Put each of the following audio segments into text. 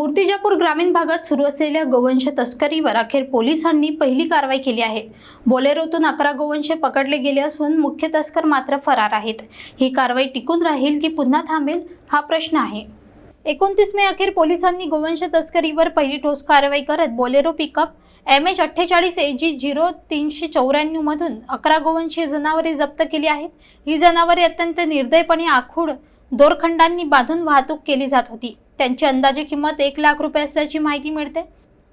मूर्तिजापूर ग्रामीण भागात सुरू असलेल्या गोवंश तस्करीवर अखेर पोलिसांनी पहिली कारवाई केली आहे. बोलेरोतून अकरा गोवंश पकडले गेले असून मुख्य तस्कर मात्र फरार आहेत. ही कारवाई टिकून राहील की पुन्हा थांबेल हा प्रश्न आहे. एकोणतीस मे अखेर पोलिसांनी गोवंश तस्करीवर पहिली ठोस कारवाई करत बोलेरो पिकअप एम एच अठ्ठेचाळीस ए जी झिरो तीनशे चौऱ्याण्णव मधून अकरा गोवंशीय जनावरे जप्त केली आहेत. ही जनावरे अत्यंत निर्दयपणे आखूड दोरखंडांनी बांधून वाहतूक केली जात होती. त्यांची अंदाजे किंमत एक लाख रुपये असल्याची माहिती मिळते.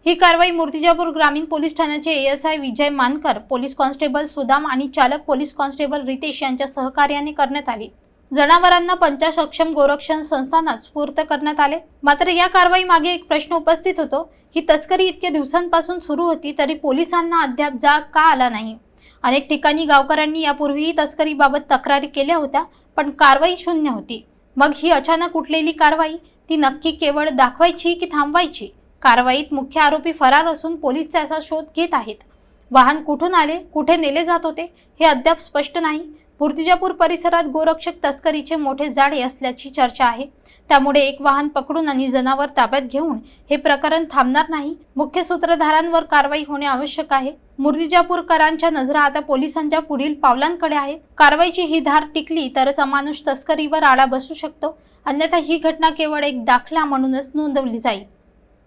ही कारवाई मूर्तिजापूर ग्रामीण पोलीस ठाण्याचे ASI Vijay Mankar police constable Sudam आणि चालक पोलीस कॉन्स्टेबल रितेश यांच्या सहकार्याने करण्यात आली. जनावरांना पंचासक्षम गोरक्षण संस्थानात स्फूर्त करण्यात आले. मात्र या कारवाई मागे एक प्रश्न उपस्थित होतो. ही तस्करी इतक्या दिवसांपासून सुरू होती तरी पोलिसांना अद्याप जाग का आला नाही. अनेक ठिकाणी गावकऱ्यांनी यापूर्वीही तस्करीबाबत तक्रारी केल्या होत्या पण कारवाई शून्य होती. मग ही अचानक उठलेली कारवाई ती नक्की केवळ दाखवायची की थांबवायची? कारवाईत मुख्य आरोपी फरार असून पोलीस त्याचा शोध घेत आहेत. वाहन कुठून आले कुठे नेले जात होते हे अद्याप स्पष्ट नाही. मूर्तिजापूर परिसरात गोरक्षक तस्करीचे मोठे जाळे असल्याची चर्चा आहे. त्यामुळे एक वाहन पकडून आणि जनावर ताब्यात घेऊन हे प्रकरण थांबणार नाही. मुख्य सूत्रधारांवर कारवाई होणे आवश्यक आहे. मूर्तिजापूरकरांच्या नजरा आता पोलिसांच्या पुढील पावलांकडे आहेत. कारवाईची ही धार टिकली तरच अमानुष तस्करीवर आळा बसू शकतो. अन्यथा ही घटना केवळ एक दाखला म्हणूनच नोंदवली जाईल.